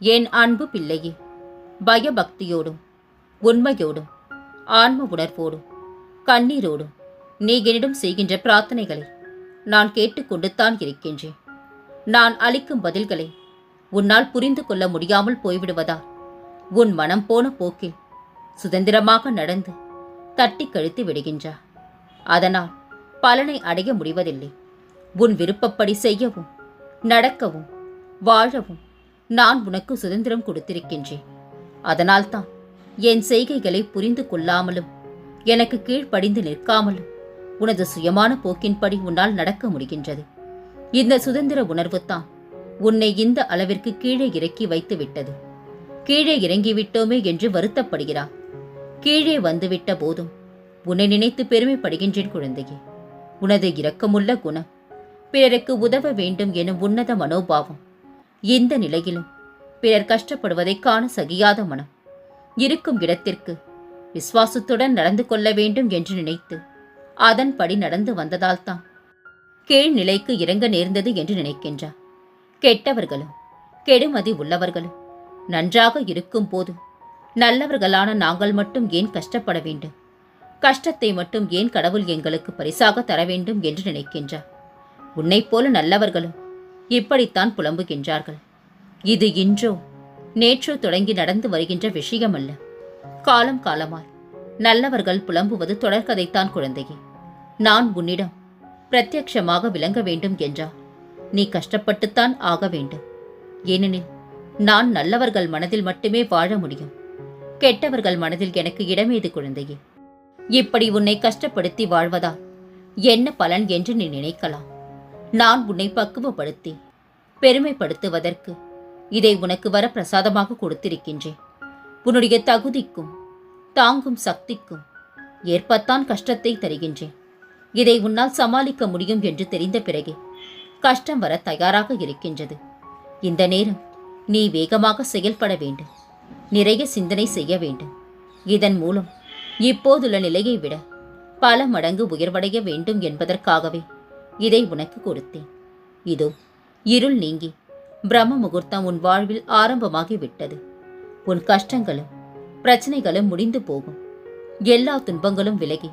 என் அன்பு பிள்ளையே? பயபக்தியோடும் உண்மையோடும் ஆன்ம உணர்வோடும் கண்ணீரோடும் நீ என்னிடம் செய்கின்ற பிரார்த்தனைகளை நான் கேட்டுக்கொண்டுத்தான் இருக்கின்றேன். நான் அளிக்கும் பதில்களை உன்னால் புரிந்து கொள்ள முடியாமல் போய்விடுவதால் உன் மனம் போன போக்கில் சுதந்திரமாக நடந்து தட்டி கழித்து விடுகின்றார் அதனால் பலனை அடைய முடிவதில்லை. உன் விருப்பப்படி செய்யவும் நடக்கவும் வாழவும் நான் உனக்கு சுதந்திரம் கொடுத்திருக்கின்றேன். அதனால்தான் என் செய்கைகளை புரிந்து கொள்ளாமலும் எனக்கு கீழ்ப்படிந்து நிற்காமலும் உனது சுயமான போக்கின்படி உன்னால் நடக்க முடிகின்றது. இந்த சுதந்திர உணர்வு தான் உன்னை இந்த அளவிற்கு கீழே இறக்கி வைத்து விட்டது கீழே இறங்கிவிட்டோமே என்று வருத்தப்படுகிறார் கீழே வந்துவிட்ட போதும் உன்னை நினைத்து பெருமைப்படுகின்றேன் குழந்தையே. உனது இரக்கமுள்ள குணம் பிறருக்கு உதவ வேண்டும் எனும் உன்னத மனோபாவம் இந்த நிலையிலும். பிறர் கஷ்டப்படுவதை காண சகியாத மனம். இருக்கும் இடத்திற்கு விசுவாசத்துடன் நடந்து கொள்ள வேண்டும் என்று நினைத்து அதன்படி நடந்து வந்ததால்தான் கீழ்நிலைக்கு இறங்க நேர்ந்தது என்று நினைக்கின்றார். கெட்டவர்களும் கெடுமதி உள்ளவர்களும் நன்றாக இருக்கும் போது நல்லவர்களான நாங்கள் மட்டும் ஏன் கஷ்டப்பட வேண்டும்? கஷ்டத்தை மட்டும் ஏன் கடவுள் எங்களுக்கு பரிசாக தர வேண்டும் என்று நினைக்கின்றார். உன்னைப் போல நல்லவர்களும் இப்படித்தான் புலம்புகின்றார்கள். இது இன்றோ நேற்றோ தொடங்கி நடந்து வருகின்ற விஷயமல்ல. காலம் காலமாய் நல்லவர்கள் புலம்புவது தொடர்கதைத்தான் குழந்தையே. நான் உன்னிடம் பிரத்யட்சமாக விளங்க வேண்டும் என்றால் நீ கஷ்டப்பட்டுத்தான் ஆக வேண்டும். ஏனெனில் நான் நல்லவர்கள் மனதில் மட்டுமே வாழ முடியும். கெட்டவர்கள் மனதில் எனக்கு இடமேது குழந்தையே. இப்படி உன்னை கஷ்டப்படுத்தி வாழ்வதால் என்ன பலன் என்று நீ நினைக்கலாம். நான் உன்னை பக்குவப்படுத்தி பெருமைப்படுத்துவதற்கு இதை உனக்கு வர பிரசாதமாக கொடுத்திருக்கின்றேன். உன்னுடைய தகுதிக்கும் தாங்கும் சக்திக்கும் ஏற்பத்தான் கஷ்டத்தை தருகின்றேன். இதை உன்னால் சமாளிக்க முடியும் என்று தெரிந்த பிறகே கஷ்டம் வர தயாராக இருக்கின்றது. இந்த நேரம் நீ வேகமாக செயல்பட வேண்டும். நிறைய சிந்தனை செய்ய வேண்டும். இதன் மூலம் இப்போதுள்ள நிலையை விட பல மடங்கு உயர்வடைய வேண்டும் என்பதற்காகவே இதை உனக்கு கொடுத்தேன். இதோ இருள் நீங்கி பிரம்ம முகூர்த்தம் உன் வாழ்வில் ஆரம்பமாகி விட்டது உன் கஷ்டங்களும் பிரச்சனைகளும் முடிந்து போகும். எல்லா துன்பங்களும் விலகி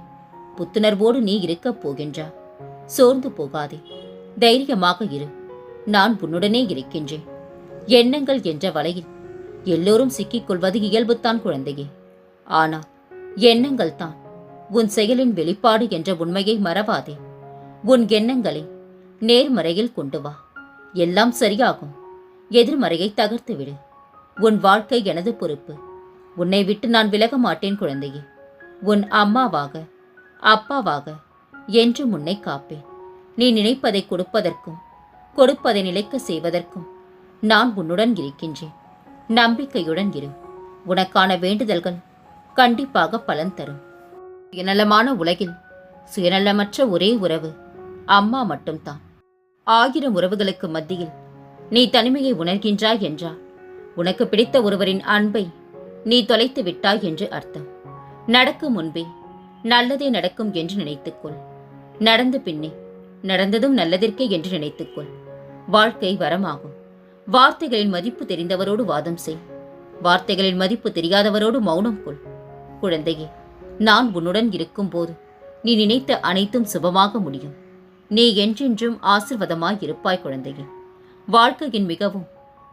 புத்துணர்வோடு நீ இருக்கப் போகின்றா. சோர்ந்து போகாதே. தைரியமாக இரு. நான் உன்னுடனே இருக்கின்றேன். எண்ணங்கள் என்ற வலையில் எல்லோரும் சிக்கிக் கொள்வது இயல்புத்தான் குழந்தையே. ஆனால் எண்ணங்கள் தான் உன் செயலின் வெளிப்பாடு என்ற உண்மையை மறவாதே. உன் எண்ணங்களை நேர்மறையில் கொண்டு வா. எல்லாம் சரியாகும். எதிர்மறையை தகர்த்து விடு. உன் வாழ்க்கை எனது பொறுப்பு. உன்னை விட்டு நான் விலக மாட்டேன் குழந்தையே. உன் அம்மாவாக அப்பாவாக என்று உன்னை காப்பேன். நீ நினைப்பதை கொடுப்பதற்கும் கொடுப்பதை நிலைக்க செய்வதற்கும் நான் உன்னுடன் இருக்கின்றேன். நம்பிக்கையுடன் இரு. உனக்கான வேண்டுதல்கள் கண்டிப்பாக பலன் தரும். சுயநலமான உலகில் சுயநலமற்ற ஒரே உறவு. அம்மா மட்டும்தான். ஆயிரம் உறவுகளுக்கு மத்தியில் நீ தனிமையை உணர்கின்றாய் என்றால் உனக்கு பிடித்த ஒருவரின் அன்பை நீ தொலைத்து விட்டாய் என்று அர்த்தம். நடக்கும் முன்பே நல்லதே நடக்கும் என்று நினைத்துக்கொள் நடந்த பின்னே நடந்ததும் நல்லதற்கே என்று நினைத்துக்கொள் வாழ்க்கை வரமாகும். வார்த்தைகளின் மதிப்பு தெரிந்தவரோடு வாதம் செய். வார்த்தைகளின் மதிப்பு தெரியாதவரோடு மௌனம் கொள். குழந்தையே நான் உன்னுடன் இருக்கும்போது நீ நினைத்த அனைத்தும் சுபமாக முடியும். நீ என்றென்றும் ஆசிர்வாதமாய் இருப்பாய் குழந்தையே. வாழ்க்கையின் மிகவும்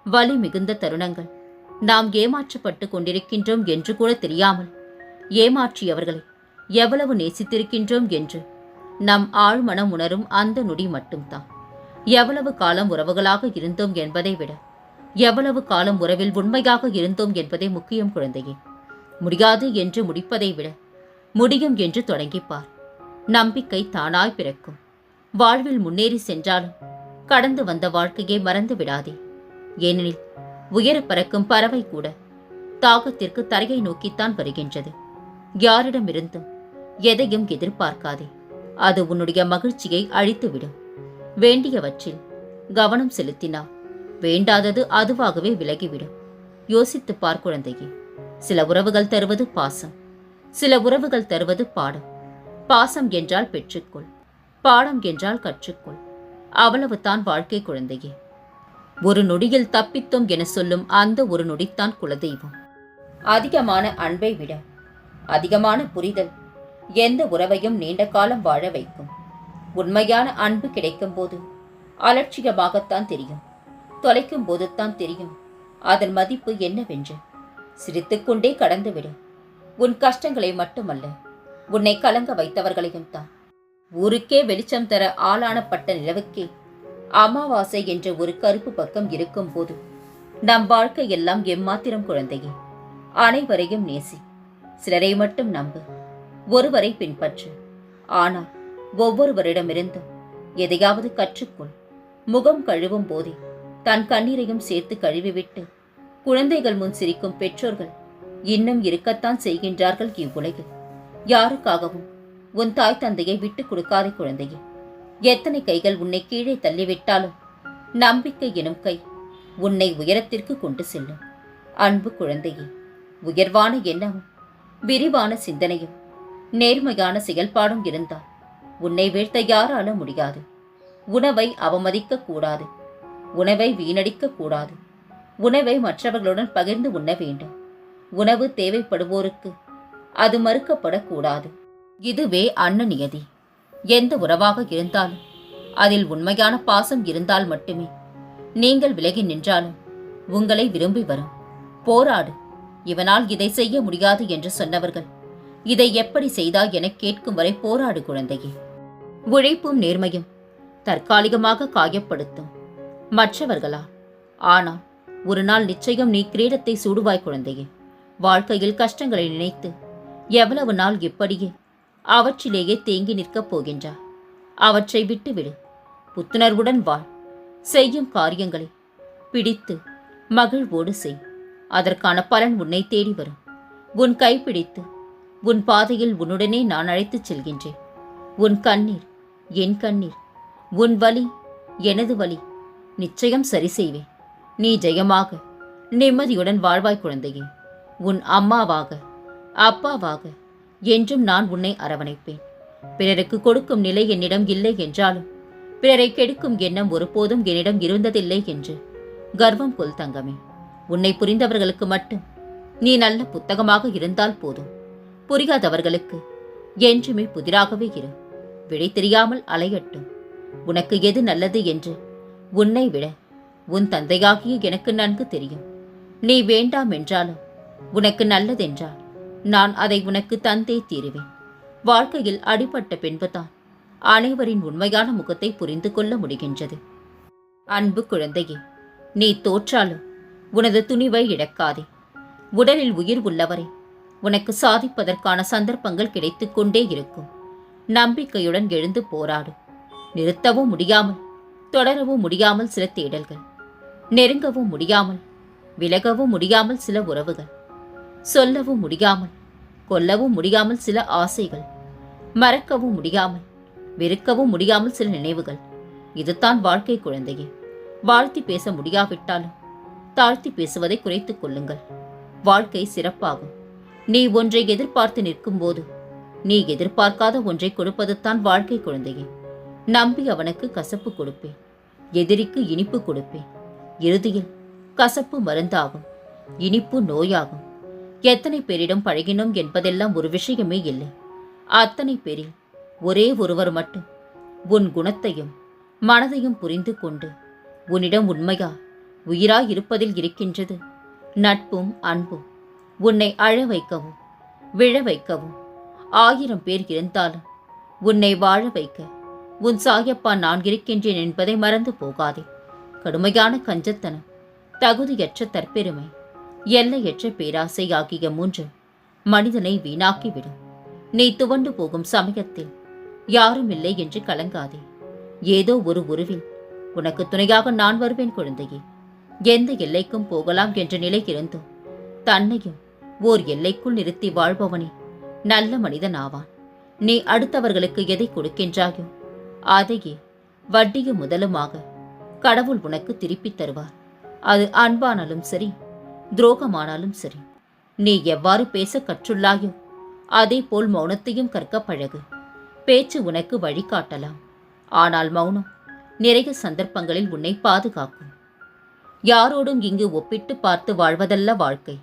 வலி மிகுந்த தருணங்கள். நாம் ஏமாற்றப்பட்டு கொண்டிருக்கின்றோம் என்று கூட தெரியாமல் ஏமாற்றியவர்களை எவ்வளவு நேசித்திருக்கின்றோம் என்று நம் ஆழ்மனம் உணரும் அந்த நொடி மட்டும்தான். எவ்வளவு காலம் உறவுகளாக இருந்தோம் என்பதை விட எவ்வளவு காலம் உறவில் உண்மையாக இருந்தோம் என்பதே முக்கியம் குழந்தையே. முடியாது என்று முடிப்பதை விட முடியும் என்று தொடங்கிப்பார். நம்பிக்கை தானாய் பிறக்கும். வாழ்வில் முன்னேறி சென்றாலும் கடந்து வந்த வாழ்க்கையை மறந்து விடாதே. ஏனெனில் உயர பறக்கும் பறவை கூட தாகத்திற்கு தரையை நோக்கித்தான் வருகின்றது. யாரிடமிருந்தும் எதையும் எதிர்பார்க்காதே. அது உன்னுடைய மகிழ்ச்சியை அழித்துவிடும். வேண்டியவற்றில் கவனம் செலுத்தினால் வேண்டாதது அதுவாகவே விலகிவிடும். யோசித்துப் பார் குழந்தையே சில உறவுகள் தருவது பாசம். சில உறவுகள் தருவது பாடம். பாசம் என்றால் பெற்றுக்கொள். பாடம் என்றால் கற்றுக்கொள். அவ்வளவுதான் வாழ்க்கை குழந்தையே. ஒரு நொடியில் தப்பித்தோம் என சொல்லும் அந்த ஒரு நொடித்தான் குலதெய்வம். அதிகமான அன்பை விட அதிகமான புரிதல் எந்த உறவையும் நீண்ட காலம் வாழ வைக்கும். உண்மையான அன்பு கிடைக்கும் போது அலட்சியமாகத்தான் தெரியும். தொலைக்கும் போதுத்தான் தெரியும். அதன் மதிப்பு என்னவென்று சிரித்துக்கொண்டே கடந்துவிடும் உன் கஷ்டங்களை மட்டுமல்ல உன்னை கலங்க வைத்தவர்களையும் தான் ஊருக்கே வெளிச்சம் தர ஆளானப்பட்ட நிலவுக்கே அமாவாசை என்ற ஒரு கருப்பு பக்கம் இருக்கும் போது நம் வாழ்க்கை எல்லாம் எம்மாத்திரம் குழந்தையே? அனைவரையும் நேசி. சிலரை மட்டும் நம்பு. ஒருவரை பின்பற்று. ஆனால் ஒவ்வொருவரிடமிருந்தும் எதையாவது கற்றுக்கொள். முகம் கழுவும் போதே தன் கண்ணீரையும் சேர்த்து கழுவிவிட்டு குழந்தைகள் முன் சிரிக்கும் பெற்றோர்கள் இன்னும் இருக்கத்தான் செய்கின்றார்கள் இவ்வுலகில். யாருக்காகவும் உன் தாய் தந்தையை விட்டுக் கொடுக்காதே குழந்தையே. எத்தனை கைகள் உன்னை கீழே தள்ளிவிட்டாலும் நம்பிக்கை எனும் கை உன்னை உயரத்திற்கு கொண்டு செல்லும். அன்பு குழந்தையே உயர்வான எண்ணமும் விரிவான சிந்தனையும் நேர்மையான செயல்பாடும் இருந்தால் உன்னை வீழ்த்த யாரால முடியாது. உணவை அவமதிக்க கூடாது. உணவை வீணடிக்க கூடாது. உணவை மற்றவர்களுடன் பகிர்ந்து உண்ண வேண்டும். உணவு தேவைப்படுவோருக்கு அது மறுக்கப்படக்கூடாது இதுவே அன்ன நியதி எந்த உறவாக இருந்தாலும் அதில் உண்மையான பாசம் இருந்தால் மட்டுமே. நீங்கள் விலகி நின்றாலும் உங்களை விரும்பி வரும். போராடு இவனால் இதை செய்ய முடியாது என்று சொன்னவர்கள் இதை எப்படி செய்தாய் என கேட்கும் வரை போராடு குழந்தையே. உழைப்பும் நேர்மையும் தற்காலிகமாக காயப்படுத்தும். மற்றவர்களா? ஆனால் ஒரு நாள் நிச்சயம் நீ கிரீடத்தை சூடுவாய் குழந்தையே. வாழ்க்கையில் கஷ்டங்களை நினைத்து எவ்வளவு நாள் இப்படியே அவற்றிலேயே தேங்கி நிற்கப் போகின்றாய் அவற்றை விட்டுவிடு. புத்துணர்வுடன் வாழ். செய்யும் காரியங்களை பிடித்து மகிழ்வோடு செய். அதற்கான பலன் உன்னை தேடி வரும். உன் கைப்பிடித்து உன் பாதையில் உன்னுடனே நான் அழைத்துச் செல்கின்றேன். உன் கண்ணீர் என் கண்ணீர் உன் வலி எனது வலி நிச்சயம் சரி செய்வேன். நீ ஜெயமாக நிம்மதியுடன் வாழ்வாய் குழந்தையே. உன் அம்மாவாக அப்பாவாக என்றும் நான் உன்னை அரவணைப்பேன். பிறருக்கு கொடுக்கும் நிலை என்னிடம் இல்லை என்றாலும் பிறரை கெடுக்கும் எண்ணம் ஒருபோதும் என்னிடம் இருந்ததில்லை என்று கர்வம் கொள் தங்கமே. உன்னை புரிந்தவர்களுக்கு மட்டும் நீ நல்ல புத்தகமாக இருந்தால் போதும். புரியாதவர்களுக்கு என்றுமே புதிராகவே இரு. விடை தெரியாமல் அலையட்டும். உனக்கு எது நல்லது என்று உன்னை விட உன் தந்தையாகிய எனக்கு நன்கு தெரியும். நீ வேண்டாம் என்றாலும் உனக்கு நல்லதென்றால் நான் அதை உனக்கு தந்தே தீருவேன். வாழ்க்கையில் அடிபட்ட பின்புதான் அனைவரின் உண்மையான முகத்தை புரிந்து கொள்ள முடிகின்றது. அன்பு குழந்தையே நீ தோற்றாலும் உனது துணிவை இழக்காதே. உடலில் உயிர் உள்ளவரை உனக்கு சாதிப்பதற்கான சந்தர்ப்பங்கள் கிடைத்து கொண்டே இருக்கும். நம்பிக்கையுடன் எழுந்து போராடும் நிறுத்தவும் முடியாமல் தொடரவும் முடியாமல் சில தேடல்கள். நெருங்கவும் முடியாமல் விலகவும் முடியாமல் சில உறவுகள். சொல்லவும் முடியாமல் கொல்லவும் முடியாமல் சில ஆசைகள் மறக்கவும் முடியாமல் வெறுக்கவும் முடியாமல் சில நினைவுகள். இதுதான் வாழ்க்கை குழந்தையே. வாழ்த்தி பேச முடியாவிட்டாலும் தாழ்த்தி பேசுவதை குறைத்துக் கொள்ளுங்கள். வாழ்க்கை சிறப்பாகும். நீ ஒன்றை எதிர்பார்த்து நிற்கும்போது நீ எதிர்பார்க்காத ஒன்றை கொடுப்பது தான் வாழ்க்கை குழந்தையே. நம்பி அவனுக்கு கசப்பு கொடுப்பேன். எதிரிக்கு இனிப்பு கொடுப்பேன். இறுதியில் கசப்பு மருந்தாகும். இனிப்பு நோயாகும். எத்தனை பேரிடம் பழகினோம் என்பதெல்லாம் ஒரு விஷயமே இல்லை. அத்தனை பேரில் ஒரே ஒருவர் மட்டும் உன் குணத்தையும் மனதையும் புரிந்து கொண்டு உன்னிடம் உண்மையா உயிராய் இருப்பதில் இருக்கின்றது. நட்பும் அன்பும் உன்னை அழ வைக்கவும் விழ வைக்கவும் ஆயிரம் பேர் இருந்தாலும் உன்னை வாழ வைக்க உன் சாயப்பா நான் இருக்கின்றேன் என்பதை மறந்து போகாதே. கடுமையான கஞ்சத்தனம் தகுதியற்ற தற்பெருமை எல்லையற்ற பேராசை ஆகிய மூன்று. மனிதனை வீணாக்கிவிடும் நீ துவண்டு போகும் சமயத்தில் யாரும் இல்லை என்று கலங்காதே. ஏதோ ஒரு உருவில் உனக்கு துணையாக நான் வருவேன் குழந்தையே. எந்த எல்லைக்கும் போகலாம் என்ற நிலை இருந்தும் தன்னையும் ஓர் எல்லைக்குள் நிறுத்தி வாழ்பவனே நல்ல மனிதன் ஆவான். நீ அடுத்தவர்களுக்கு எதை கொடுக்கின்றாயோ அதையே வட்டியும் முதலுமாக கடவுள் உனக்கு திருப்பித் தருவார். அது அன்பானாலும் சரி துரோகமானாலும் சரி. நீ எவ்வாறு பேச கற்றுள்ளாயோ அதே போல் மௌனத்தையும் கற்க பழகு. பேச்சு உனக்கு வழிகாட்டலாம் ஆனால் மௌனம் நிறைய சந்தர்ப்பங்களில் உன்னை பாதுகாக்கும். யாரோடும் இங்கு ஒப்பிட்டு பார்த்து வாழ்வதல்ல வாழ்க்கை.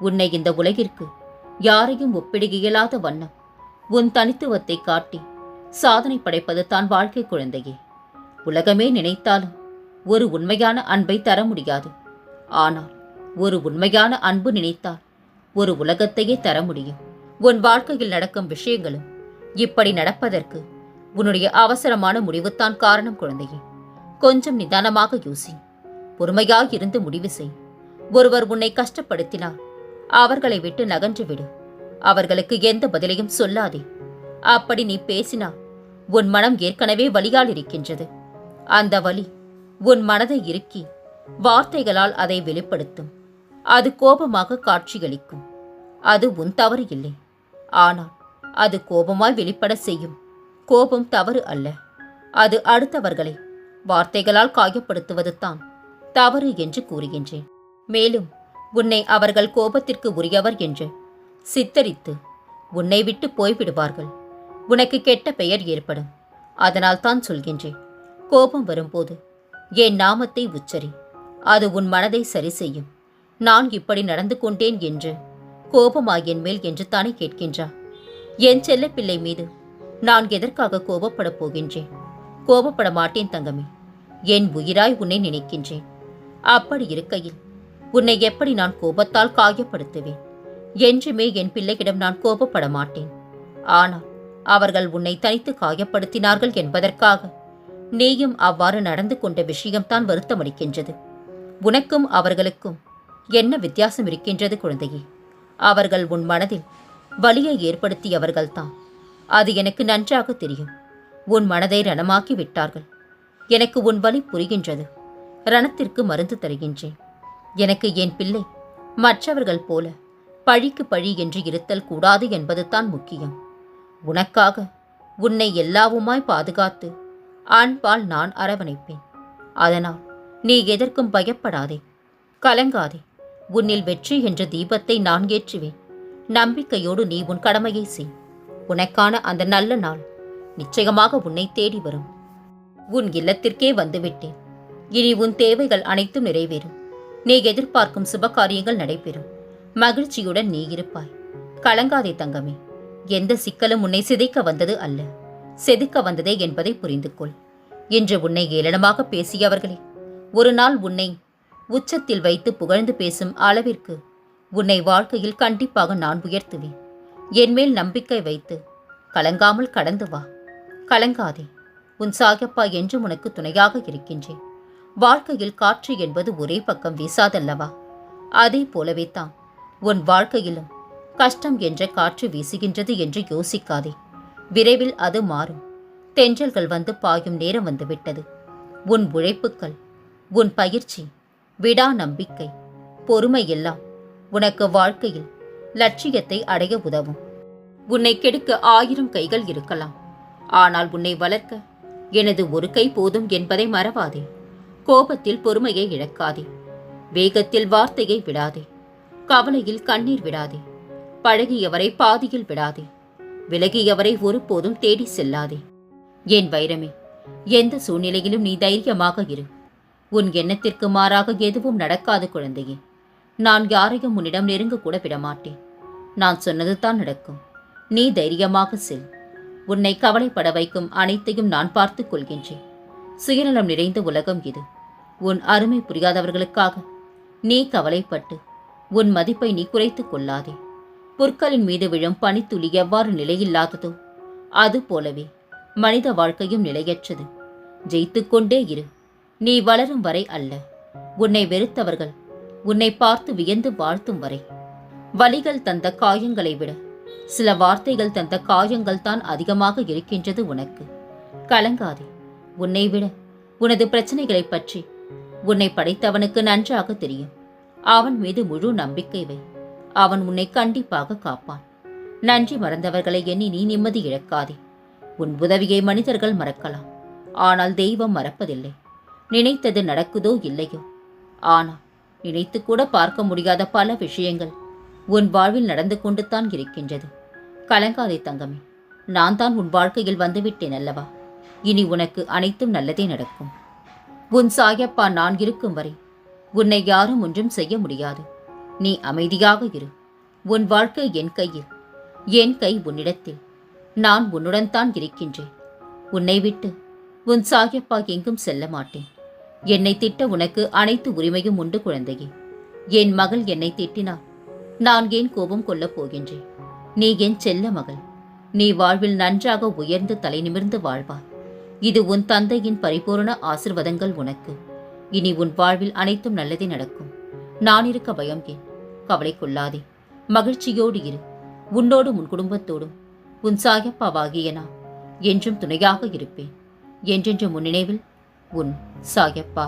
உன்னை இந்த உலகிற்கு யாரையும் ஒப்பிட இயலாத வண்ணம் உன் தனித்துவத்தை காட்டி சாதனை படைப்பது தான் வாழ்க்கை குழந்தையே. உலகமே நினைத்தாலும் ஒரு உண்மையான அன்பை தர முடியாது. ஆனால் ஒரு உண்மையான அன்பு நினைத்தால் ஒரு உலகத்தையே தர முடியும். உன் வாழ்க்கையில் நடக்கும் விஷயங்களும் இப்படி நடப்பதற்கு உன்னுடைய அவசரமான முடிவுதான் காரணம் குழந்தையே. கொஞ்சம் நிதானமாக யோசி. பொறுமையாக இருந்து முடிவு செய். ஒருவர் உன்னை கஷ்டப்படுத்தினால் அவர்களை விட்டு நகன்று விடு. அவர்களுக்கு எந்த பதிலையும் சொல்லாதே. அப்படி நீ பேசினால் உன் மனம் ஏற்கனவே வலியால் இருக்கின்றது. அந்த வலி உன் மனதை இறுக்கி வார்த்தைகளால் அதை வெளிப்படுத்தும். அது கோபமாக காட்சியளிக்கும். அது உன் தவறு இல்லை. ஆனால் அது கோபமாய் வெளிப்பட செய்யும். கோபம் தவறு அல்ல. அது அடுத்தவர்களை வார்த்தைகளால் காயப்படுத்துவது தான் தவறு என்று கூறுகின்றேன். மேலும் உன்னை அவர்கள் கோபத்திற்கு உரியவர் என்று சித்தரித்து உன்னை விட்டு போய்விடுவார்கள். உனக்கு கெட்ட பெயர் ஏற்படும். அதனால் தான் சொல்கின்றேன். கோபம் வரும்போது என் நாமத்தை உச்சரி. அது உன் மனதை சரி செய்யும். நான் இப்படி நடந்து கொண்டேன் என்று கோபமா என் மேல் என்று தானே கேட்கின்றா. என் செல்லப்பிள்ளை மீது நான் எதற்காக கோபப்படப் போகின்றேன்? கோபப்பட மாட்டேன் தங்கமே. என் உயிராய் உன்னை நினைக்கின்றேன். அப்படி இருக்கையில் உன்னை எப்படி நான் கோபத்தால் காயப்படுத்துவேன்? என்றுமே என் பிள்ளையிடம் நான் கோபப்பட மாட்டேன். ஆனால் அவர்கள் உன்னை தனித்து காயப்படுத்தினார்கள் என்பதற்காக நீயும் அவ்வாறு நடந்து கொண்ட விஷயம்தான் வருத்தமளிக்கின்றது. உனக்கும் அவர்களுக்கும் என்ன வித்தியாசம் இருக்கின்றது குழந்தையே? அவர்கள் உன் மனதில் வலியை ஏற்படுத்தியவர்கள்தான். அது எனக்கு நன்றாக தெரியும். உன் மனதை ரணமாக்கி விட்டார்கள். எனக்கு உன் வலி புரிகின்றது. ரணத்திற்கு மருந்து தருகின்றேன். எனக்கு என் பிள்ளை மற்றவர்கள் போல பழிக்கு பழி என்று இருத்தல் கூடாது என்பது தான் முக்கியம். உனக்காக உன்னை எல்லாவுமாய் பாதுகாத்து அன்பால் நான் அரவணைப்பேன். அதனால் நீ எதற்கும் பயப்படாதே. கலங்காதே. உன்னில் வெற்றி என்ற தீபத்தை நான் ஏற்றுவேன். நம்பிக்கையோடு நீ உன் கடமையை செய். உனக்கான அந்த நல்ல நாள் நிச்சயமாக உன்னை தேடி வரும். உன் இல்லத்திற்கே வந்துவிட்டேன். இனி உன் தேவைகள் அனைத்தும் நிறைவேறும். நீ எதிர்பார்க்கும் சுபகாரியங்கள் நடைபெறும். மகிழ்ச்சியுடன் நீ இருப்பாய். கலங்காதே தங்கமே. எந்த சிக்கலும் உன்னை சிதைக்க வந்தது அல்ல. செதுக்க வந்ததே என்பதை புரிந்து கொள் இன்று உன்னை ஏளனமாக பேசியவர்களே ஒரு நாள் உன்னை உச்சத்தில் வைத்து புகழ்ந்து பேசும் அளவிற்கு உன்னை வாழ்க்கையில் கண்டிப்பாக நான் உயர்த்துவேன். என்மேல் நம்பிக்கை வைத்து கலங்காமல் கடந்து வா. கலங்காதே. உன் சாகப்பா என்றும் உனக்கு துணையாக இருக்கின்றேன். வாழ்க்கையில் காற்று என்பது ஒரே பக்கம் வீசாதல்லவா? அதே போலவே தான் உன் வாழ்க்கையிலும் கஷ்டம் என்ற காற்று வீசுகின்றது என்று யோசிக்காதே. விரைவில் அது மாறும். தென்றல்கள் வந்து பாயும் நேரம் வந்துவிட்டது உன் உழைப்புக்கள் உன் பயிற்சி விடா நம்பிக்கை பொறுமையெல்லாம் உனக்கு வாழ்க்கையில் லட்சியத்தை அடைய உதவும். உன்னை கெடுக்க ஆயிரம் கைகள் இருக்கலாம். ஆனால் உன்னை வளர்க்க எனது ஒரு கை போதும் என்பதை மறவாதே. கோபத்தில் பொறுமையை இழக்காதே. வேகத்தில் வார்த்தையை விடாதே. கவலையில் கண்ணீர் விடாதே. பழகியவரை பாதியில் விடாதே. விலகியவரை ஒருபோதும் தேடி செல்லாதே. என் வைரமே எந்த சூழ்நிலையிலும் நீ தைரியமாக இரு. உன் எண்ணத்திற்கு மாறாக எதுவும் நடக்காது குழந்தையே. நான் யாரையும் உன்னிடம் நெருங்க கூட விடமாட்டேன். நான் சொன்னது தான் நடக்கும். நீ தைரியமாக செல். உன்னை கவலைப்பட வைக்கும் அனைத்தையும் நான் பார்த்துக் கொள்கின்றேன். சுயநலம் நிறைந்த உலகம் இது. உன் அருமை புரியாதவர்களுக்காக நீ கவலைப்பட்டு உன் மதிப்பை நீ குறைத்து கொள்ளாதே. புற்களின் மீது விழும் பனித்துளி எவ்வாறு நிலையில்லாததோ அது போலவே மனித வாழ்க்கையும் நிலையற்றது. ஜெயித்துக்கொண்டே இரு. நீ வளரும் வரை அல்ல. உன்னை வெறுத்தவர்கள் உன்னை பார்த்து வியந்து வாழ்த்தும் வரை. வலிகள் தந்த காயங்களை விட சில வார்த்தைகள் தந்த காயங்கள் தான் அதிகமாக இருக்கின்றது உனக்கு. கலங்காதே உன்னை விட உனது பிரச்சனைகளைப் பற்றி உன்னை படைத்தவனுக்கு நன்றாக தெரியும். அவன் மீது முழு நம்பிக்கை வை. அவன் உன்னை கண்டிப்பாக காப்பான். நன்றி மறந்தவர்களை எண்ணி நீ நிம்மதி இழக்காதே. உன் உதவியை மனிதர்கள் மறக்கலாம். ஆனால் தெய்வம் மறப்பதில்லை. நினைத்தது நடக்குதோ இல்லையோ? ஆனால் நினைத்து கூட பார்க்க முடியாத பல விஷயங்கள் உன் வாழ்வில் நடந்து கொண்டு தான் இருக்கின்றது. கலங்காதே தங்கமே நான் தான் உன் வாழ்க்கையில் வந்துவிட்டேன் அல்லவா? இனி உனக்கு அனைத்தும் நல்லதே நடக்கும். உன் சாயப்பா நான் இருக்கும் வரை உன்னை யாரும் ஒன்றும் செய்ய முடியாது. நீ அமைதியாக இரு. உன் வாழ்க்கை என் கையில் என் கை உன்னிடத்தில். நான் உன்னுடன் தான் இருக்கின்றேன். உன்னை விட்டு உன் சாயப்பா எங்கும் செல்ல மாட்டேன். என்னை திட்ட உனக்கு அனைத்து உரிமையும் உண்டு குழந்தையே. என் மகள் என்னை திட்டினா நான் ஏன் கோபம் கொள்ளப் போகின்றேன்? நீ என் செல்ல மகள். நீ வாழ்வில் நன்றாக உயர்ந்து தலை நிமிர்ந்து வாழ்வாய் இது உன் தந்தையின் பரிபூரண ஆசிர்வாதங்கள் உனக்கு. இனி உன் வாழ்வில் அனைத்தும் நல்லதே நடக்கும். நான் இருக்க பயம் ஏன்? கவலை கொள்ளாதே. மகிழ்ச்சியோடு இரு. உன்னோடும் உன் குடும்பத்தோடும். உன் சாயப்பாவாகிய நான் என்றும் துணையாக இருப்பேன். என்றென்று முன்னினைவில் உன் சாயப்பா